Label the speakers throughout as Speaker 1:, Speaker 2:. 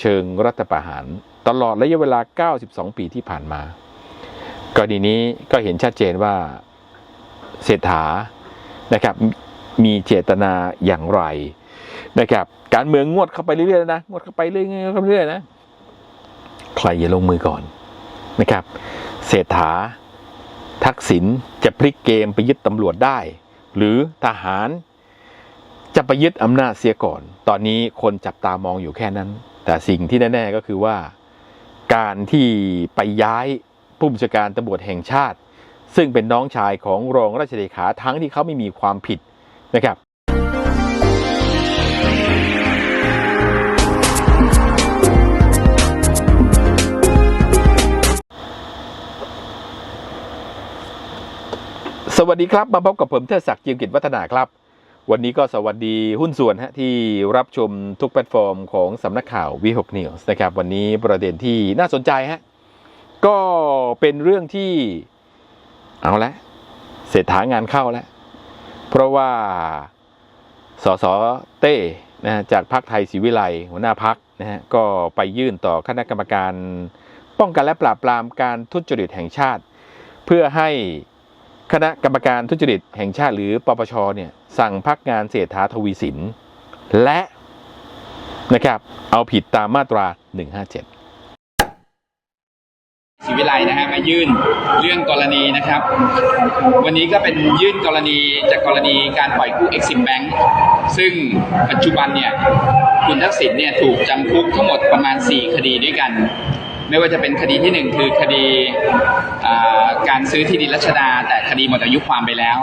Speaker 1: เชิงรัฐประหาร ตลอดระยะเวลา 92 ปีที่ผ่านมากรณีนี้ก็เห็นชัดเจนว่าเศรษฐานะครับมีเจตนาอย่างไรนะครับการเมืองงวดเข้าไปเรื่อยๆนะงวดเข้าไปเรื่อยๆเรื่อยๆนะใครอย่าลงมือก่อนนะครับ เศรษฐา ทักษิณจะพลิกเกมไปยึดตำรวจได้ หรือทหารจะไปยึดอำนาจเสียก่อน ตอนนี้คนจับตามองอยู่แค่นั้น แต่สิ่งที่แน่ ๆ ก็คือว่า การที่ไปย้ายผู้บัญชาการตำรวจแห่งชาติ ซึ่งเป็นน้องชายของรองราชเลขาทั้งที่เขาไม่มีความผิดนะครับสวัสดีครับ มาพบกับผมเทศศักดิ์เจียมกิจวัฒนาครับ วันนี้ก็สวัสดีหุ้นส่วนฮะที่รับชมทุกแพลตฟอร์มของสำนักข่าววีหกนิวส์นะครับ วันนี้ประเด็นที่น่าสนใจฮะก็เป็นเรื่องที่เอาละเศรษฐางานเข้าแล้ว เพราะว่าสสเต้นะจากพรรคไทยศรีวิไลหัวหน้าพักนะฮะก็ไปยื่นต่อคณะกรรมการ ป้องกันและปราบปรามการทุจริตแห่งชาติ เพื่อให้ คณะกรรมการทุจริตแห่งชาติหรือปปชเนี่ยสั่งพักงานเศรษฐาทวีสิน และนะครับเอาผิดตามมาตรา 157
Speaker 2: ศรีวิไลนะฮะมายื่นเรื่องกรณีนะครับ วันนี้ก็เป็นยื่นกรณีจากกรณีการปล่อยกู้ Exim Bank ซึ่งปัจจุบันเนี่ยคุณทักษิณเนี่ยถูกจำคุกทั้งหมดประมาณ 4 คดีด้วยกัน ไม่ว่าจะเป็นคดีที่ 1 คือคดีการซื้อที่ดินรัชดา แต่คดีหมดอายุความไปแล้ว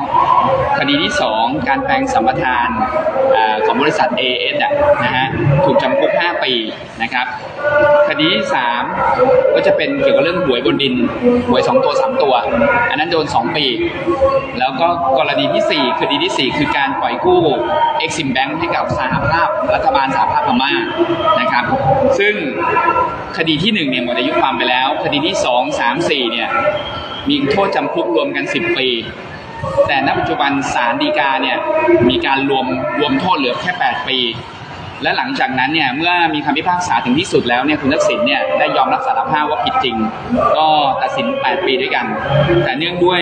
Speaker 2: คดีที่ 2 การแปลงสัมปทานอของบริษัท AS อนะฮะถูกจำคุก 5 ปีนะครับ คดีที่ 3 ก็จะเป็นเกี่ยวกับเรื่องหวยบนดินหวย 2 ตัว 3 ตัว อันนั้นโดน 2 ปี แล้วก็กรณีที่ 4 คดีที่ 4 คือการปล่อยกู้ Exim Bank ให้กับสหภาพรัฐบาลสหภาพพม่านะครับ ซึ่งคดีที่1เนี่ยหมดอายุความไปแล้ว คดีที่ 2 3 4เนี่ยมีโทษจำคุกรวมกัน 10 ปี แต่ณปัจจุบันศาลฎีกาเนี่ยมีการรวมรวมโทษเหลือแค่ 8 ปี และหลังจากนั้นเนี่ยเมื่อมีคำพิพากษาถึงที่สุดแล้วเนี่ยคุณทักษิณเนี่ยได้ยอมรับสารภาพว่าผิดจริง ก็ตัดสิน 8 ปีด้วยกัน แต่เนื่องด้วย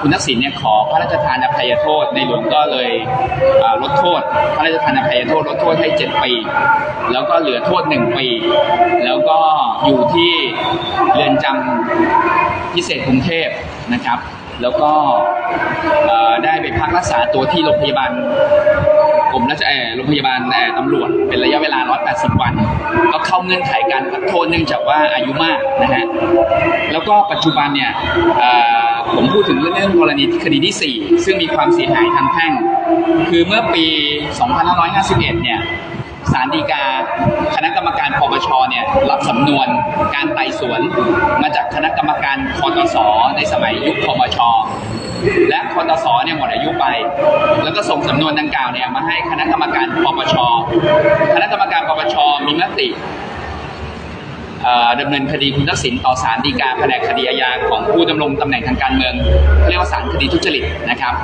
Speaker 2: คุณทักษิณเนี่ยขอพระราชทานอภัยโทษในหลวงก็เลยลดโทษ พระราชทานอภัยโทษลดโทษให้ 7 ปี แล้วก็เหลือโทษ 1 ปี แล้วก็อยู่ที่เรือนจำพิเศษกรุงเทพนะครับ แล้วก็ได้ไปพักรักษาตัวที่โรงพยาบาล กรมราชเออโรงพยาบาลเอ่อตำรวจเป็นระยะเวลา 180 วัน ก็เข้าเงื่อนไขการพักโทษเนื่องจากว่าอายุมากนะฮะแล้วก็ปัจจุบันเนี่ยผมพูดถึงเรื่องกรณีคดีที่ 4 ซึ่งมีความเสียหายทางแพ่ง คือเมื่อปี 2551 เนี่ยศาลฎีกา คณะกรรมการปปชเนี่ยรับสำนวนการไต่สวน มาจากคณะกรรมการคอตสในสมัยยุคคอมช และคอตสเนี่ยหมดอายุไป แล้วก็ส่งสำนวนดังกล่าวเนี่ยมาให้คณะกรรมการปปช คณะกรรมการปปชมีมติดำเนินคดีคุณทักษิณต่อศาลฎีกาแผนกคดีอาญาของผู้ดำรงตำแหน่งทางการเมืองเรียกว่าศาลคดีทุจริตนะครับ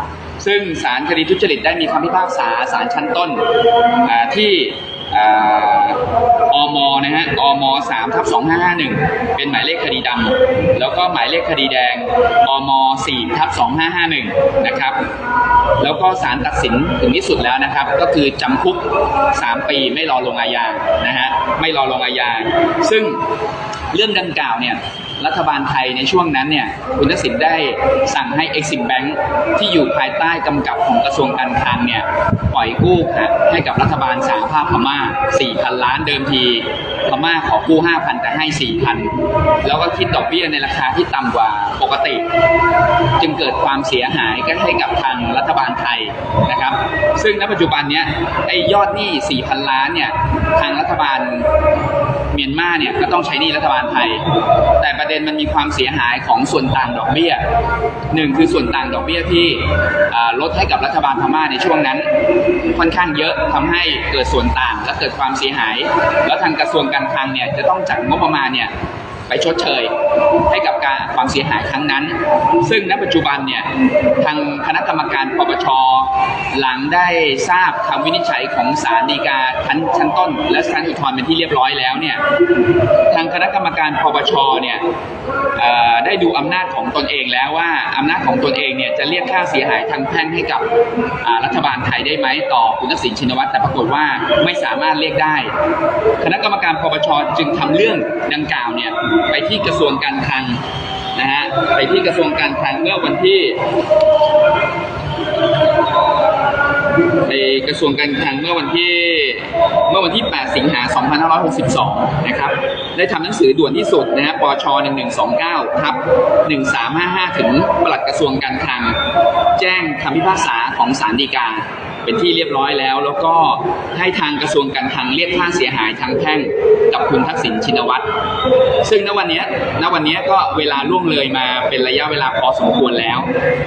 Speaker 2: ซึ่งศาลคดีทุจริตได้มีคำพิพากษาศาลชั้นต้นที่ อมนะฮะอม3ทับ2551เป็นหมายเลขคดีดำแล้วก็หมายเลขคดีแดงอม4ทับ2551นะครับ แล้วก็ศาลตัดสินถึงที่สุดแล้วนะครับ ก็คือจำคุก3ปีไม่รอลงอาญานะฮะไม่รอลงอาญาซึ่งเรื่องดังกล่าวเนี่ย รัฐบาลไทยในช่วงนั้นเนี่ยคุณทักษิณได้สั่งให้ Exim Bank ที่อยู่ภายใต้กำกับของกระทรวงการคลังเนี่ยปล่อยกู้ให้กับรัฐบาลสหภาพพม่า4,000 ล้านเดิมที พม่าขอกู้5,000แต่ให้4,000แล้วก็คิดดอกเบี้ยในราคาที่ต่ำกว่าปกติ จึงเกิดความเสียหายก็ให้กับทางรัฐบาลไทยนะครับ ซึ่งณปัจจุบันเนี้ยไอ้ยอดหนี้4,000ล้านเนี่ยทางรัฐบาลเมียนมาเนี่ยก็ต้องใช้หนี้รัฐบาลไทย แต่ประเด็นมันมีความเสียหายของส่วนต่างดอกเบี้ยหนึ่งคือส่วนต่างดอกเบี้ยที่ลดให้กับรัฐบาลพม่าในช่วงนั้น ค่อนข้างเยอะทำให้เกิดส่วนต่างและเกิดความเสียหาย แล้วทางกระทรวงการคลังเนี่ยจะต้องจัดงบประมาณเนี่ย ไปชดเชย ให้กับการความเสียหายครั้งนั้น ซึ่งณปัจจุบันเนี่ยทางคณะกรรมการปปชหลังได้ทราบคำวินิจฉัยของศาลฎีกาชั้นชั้นต้น และชั้นอุทธรณ์เป็นที่เรียบร้อยแล้วเนี่ยทางคณะกรรมการปปชเนี่ยได้ดูอำนาจของตนเองแล้วว่าอำนาจของตนเองเนี่ยจะเรียกค่าเสียหายทางแพ่งให้กับรัฐบาลไทยได้ไหมต่อคุณทักษิณชินวัตรแต่ปรากฏว่าไม่สามารถเรียกได้ คณะกรรมการปปชจึงทำเรื่องดังกล่าวเนี่ยไปที่กระทรวงการคลังนะฮะไปที่กระทรวงการคลังเมื่อวันที่ในกระทรวงการคลังเมื่อวันที่เมื่อวันที่ 8 สิงหา 2562 นะครับ ได้ทำหนังสือด่วนที่สุดนะฮะปช 1129ทับ1355 ถึงปลัดกระทรวงการคลัง แจ้งคำพิพากษาของศาลฎีกา เป็นที่เรียบร้อยแล้ว แล้วก็ให้ทางกระทรวงการคลังเรียกค่าเสียหายทางแพ่งกับคุณทักษิณชินวัตรซึ่งณวันนี้ณวันนี้ก็เวลาล่วงเลยมาเป็นระยะเวลาพอสมควรแล้ว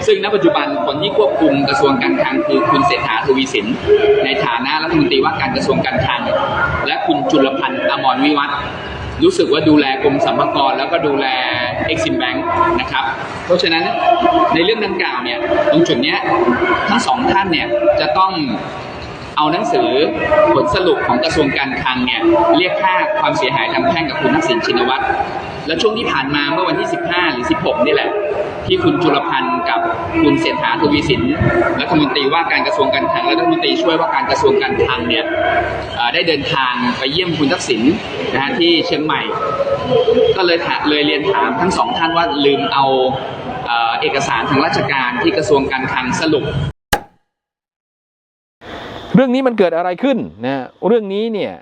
Speaker 2: ซึ่งณปัจจุบันคนที่ควบคุมกระทรวงการคลังคือคุณเศรษฐาทวีสิน ในฐานะรัฐมนตรีว่าการกระทรวงการคลัง และคุณจุลพันธ์อมรวิวัฒน์ รู้สึกว่าดูแลกรมสรรพากรแล้วก็ดูแล Exim Bank นะครับ เพราะฉะนั้นในเรื่องดังกล่าวเนี่ยตรงจุดเนี้ยทั้งสองท่านเนี่ยจะต้องเอาหนังสือผลสรุปของกระทรวงการคลังเนี่ยเรียกค่าความเสียหายทางแพ่งกับคุณทักษิณชินวัตรและช่วงที่ผ่านมาเมื่อวันที่ 15 หรือ 16 นี่แหละ ที่คุณจุลพันธ์กับคุณเศรษฐาทวีสินรัฐมนตรีว่าการกระทรวงการคลังและรัฐมนตรีช่วยว่าการกระทรวงการคลังเนี่ยได้เดินทางไปเยี่ยมคุณทักษิณนะฮะที่เชียงใหม่ ก็เลยเลยเรียนถามทั้งสองท่านว่าลืมเอาเอกสารทางราชการที่กระทรวงการคลังสรุป
Speaker 1: เรื่องนี้มันเกิดอะไรขึ้นนะฮะเรื่องนี้เนี่ย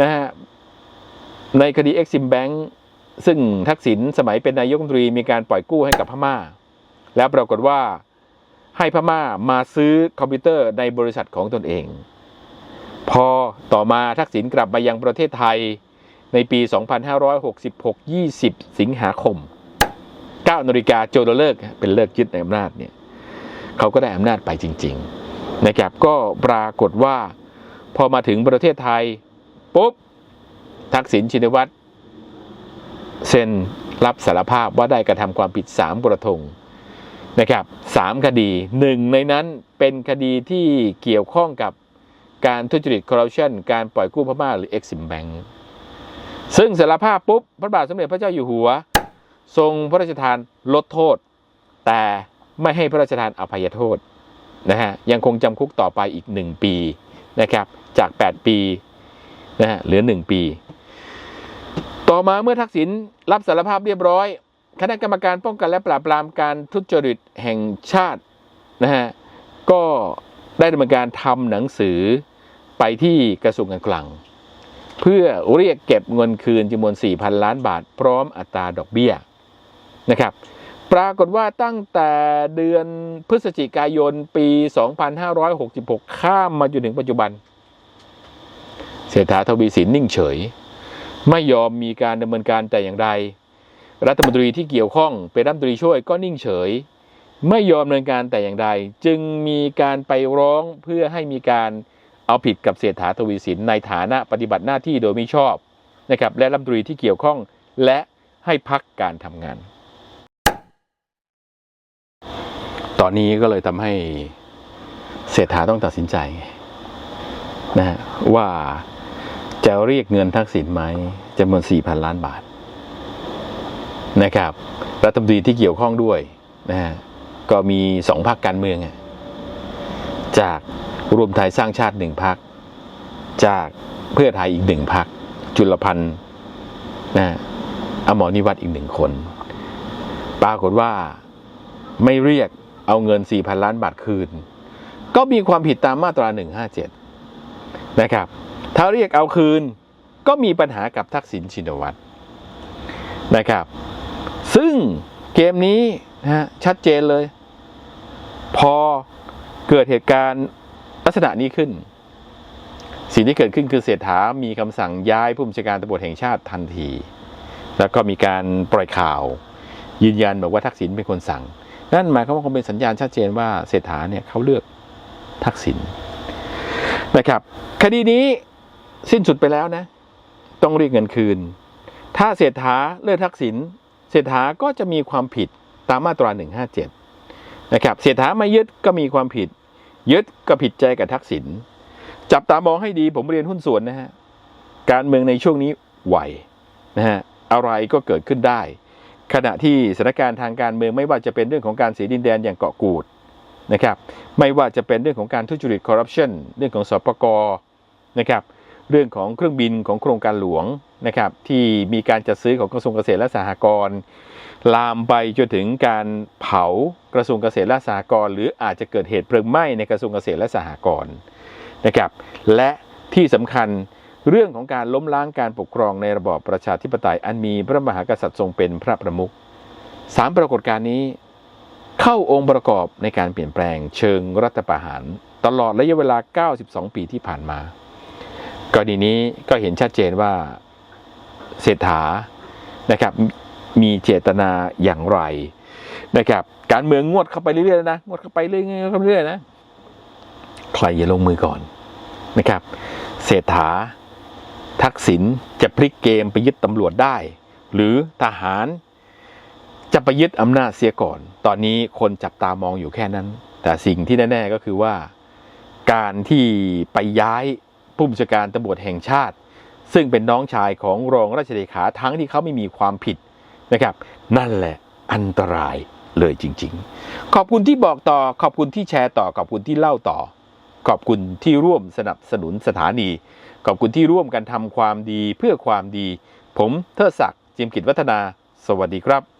Speaker 1: นะฮะในคดี Exim Bank ซึ่งทักษิณสมัยเป็นนายกรัฐมนตรีมีการปล่อยกู้ให้กับพม่า แล้วปรากฏว่าให้พม่ามาซื้อคอมพิวเตอร์ในบริษัทของตนเอง พอต่อมาทักษิณกลับมายังประเทศไทยในปี 2566 20 สิงหาคม 9นาฬิกาโจโดเลิกเป็นเลิกยึดในอำนาจเนี่ยเขาก็ได้อำนาจไปจริง ๆ นะครับก็ปรากฏว่า พอมาถึงประเทศไทยปุ๊บทักษิณชินวัตร เซ็นรับสารภาพว่าได้กระทำความผิด 3 กระทงนะครับสามคดีหนึ่งในนั้นเป็นคดีที่เกี่ยวข้องกับการทุจริตคอร์รัปชันการปล่อยกู้พม่าหรือ Exim Bank ซึ่งสารภาพปุ๊บ พระบาทสมเด็จพระเจ้าอยู่หัว ทรงพระราชทานลดโทษ แต่ไม่ให้พระราชทานอภัยโทษนะฮะยังคงจำคุกต่อไปอีก 1 ปีนะครับจาก 8 ปีนะฮะเหลือ 1 ปี ต่อมาเมื่อทักษิณรับสารภาพเรียบร้อย คณะกรรมการป้องกันและปราบปรามการทุจริตแห่งชาตินะฮะก็ได้ดำเนินการทำหนังสือไปที่กระทรวงการคลัง เพื่อเรียกเก็บเงินคืนจำนวน 4,000 ล้านบาท พร้อมอัตราดอกเบี้ยนะครับปรากฏว่าตั้งแต่เดือนพฤศจิกายนปี 2566 ข้ามมาจนถึงปัจจุบัน เศรษฐาทวีสินนิ่งเฉย ไม่ยอมมีการดำเนินการแต่อย่างใด รัฐมนตรีที่เกี่ยวข้องเป็นรัฐมนตรีช่วยก็นิ่งเฉย ไม่ยอมดำเนินการแต่อย่างใด จึงมีการไปร้องเพื่อให้มีการเอาผิดกับเศรษฐาทวีสินในฐานะปฏิบัติหน้าที่โดยมิชอบนะครับและรัฐมนตรีที่เกี่ยวข้องและให้พักการทำงาน ตอนนี้ก็เลยทำให้เศรษฐาต้องตัดสินใจนะว่า จะเรียกเงินทักษิณไหมจำนวน 4,000 ล้านบาทนะครับรัฐมนตรีที่เกี่ยวข้องด้วยนะฮะก็มีสองพรรคการเมือง จากรวมไทยสร้างชาติหนึ่งพรรคจากเพื่อไทยอีกหนึ่งพรรคจุลพันธ์นะฮะอมรนิวัตอีกหนึ่งคน ปรากฏว่าไม่เรียกเอาเงิน 4,000 ล้านบาทคืน ก็มีความผิดตามมาตรา 157 นะครับ ถ้าเรียกเอาคืนก็มีปัญหากับทักษิณชินวัตรนะครับ ซึ่งเกมนี้นะฮะชัดเจนเลย พอเกิดเหตุการณ์ลักษณะนี้ขึ้น สิ่งที่เกิดขึ้นคือเศรษฐามีคำสั่งย้ายผู้บัญชาการตำรวจแห่งชาติทันที แล้วก็มีการปล่อยข่าว ยืนยันบอกว่าทักษิณเป็นคนสั่ง นั่นหมายความว่าคงเป็นสัญญาณชัดเจนว่าเศรษฐาเนี่ยเขาเลือกทักษิณ นะครับ คดีนี้สิ้นสุดไปแล้วนะ ต้องเรียกเงินคืน ถ้าเศรษฐาเลือกทักษิณเศรษฐาก็จะมีความผิดตามมาตรา 157 นะครับ เศรษฐาไม่ยึดก็มีความผิด ยึดก็ผิดใจกับทักษิณจับตามองให้ดีผมเรียนหุ้นส่วนนะฮะการเมืองในช่วงนี้ไหวนะฮะอะไรก็เกิดขึ้นได้ ขณะที่สถานการณ์ทางการเมืองไม่ว่าจะเป็นเรื่องของการเสียดินแดนอย่างเกาะกูด นะครับไม่ว่าจะเป็นเรื่องของการทุจริตคอร์รัปชันเรื่องของสปกนะครับเรื่องของเครื่องบินของโครงการหลวงนะครับที่มีการจัดซื้อของกระทรวงเกษตรและสหกรณ์ลามไปจนถึงการเผากระทรวงเกษตรและสหกรณ์หรืออาจจะเกิดเหตุเพลิงไหม้ในกระทรวงเกษตรและสหกรณ์นะครับและที่สำคัญเรื่องของการล้มล้างการปกครองในระบอบประชาธิปไตยอันมีพระมหากษัตริย์ทรงเป็นพระประมุขสามปรากฏการณ์นี้ เข้าองค์ประกอบในการเปลี่ยนแปลงเชิงรัฐประหาร ตลอดระยะเวลา 92 ปีที่ผ่านมากรณีนี้ก็เห็นชัดเจนว่าเศรษฐานะครับมีเจตนาอย่างไรนะครับการเมืองงวดเข้าไปเรื่อยๆนะงวดเข้าไปเรื่อยๆเรื่อยๆนะใครอย่าลงมือก่อนนะครับเศรษฐาทักษิณจะพลิกเกมไปยึดตำรวจได้ หรือทหาร จะไปยึดอำนาจเสียก่อน ตอนนี้คนจับตามองอยู่แค่นั้น แต่สิ่งที่แน่ๆก็คือว่า การที่ไปย้ายผู้บัญชาการตำรวจแห่งชาติ ซึ่งเป็นน้องชายของรองราชเลขาทั้งที่เขาไม่มีความผิดนะครับ นั่นแหละอันตรายเลยจริง ๆ ขอบคุณที่บอกต่อ ขอบคุณที่แชร์ต่อ ขอบคุณที่เล่าต่อ ขอบคุณที่ร่วมสนับสนุนสถานี ขอบคุณที่ร่วมกันทำความดีเพื่อความดี ผมเทิดศักดิ์จิมกิจวัฒนา สวัสดีครับ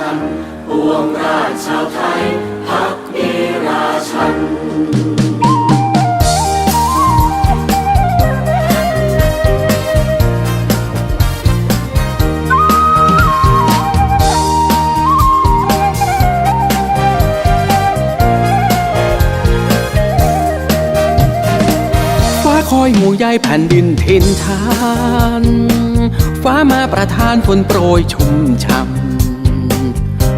Speaker 3: ชันปวงราชชาวไทยพักดีราชัน
Speaker 4: ฟ้าคอยห่วงใยแผ่นดินทินทาน ฟ้ามาประทานฝนโปรยชุ่มช่ำ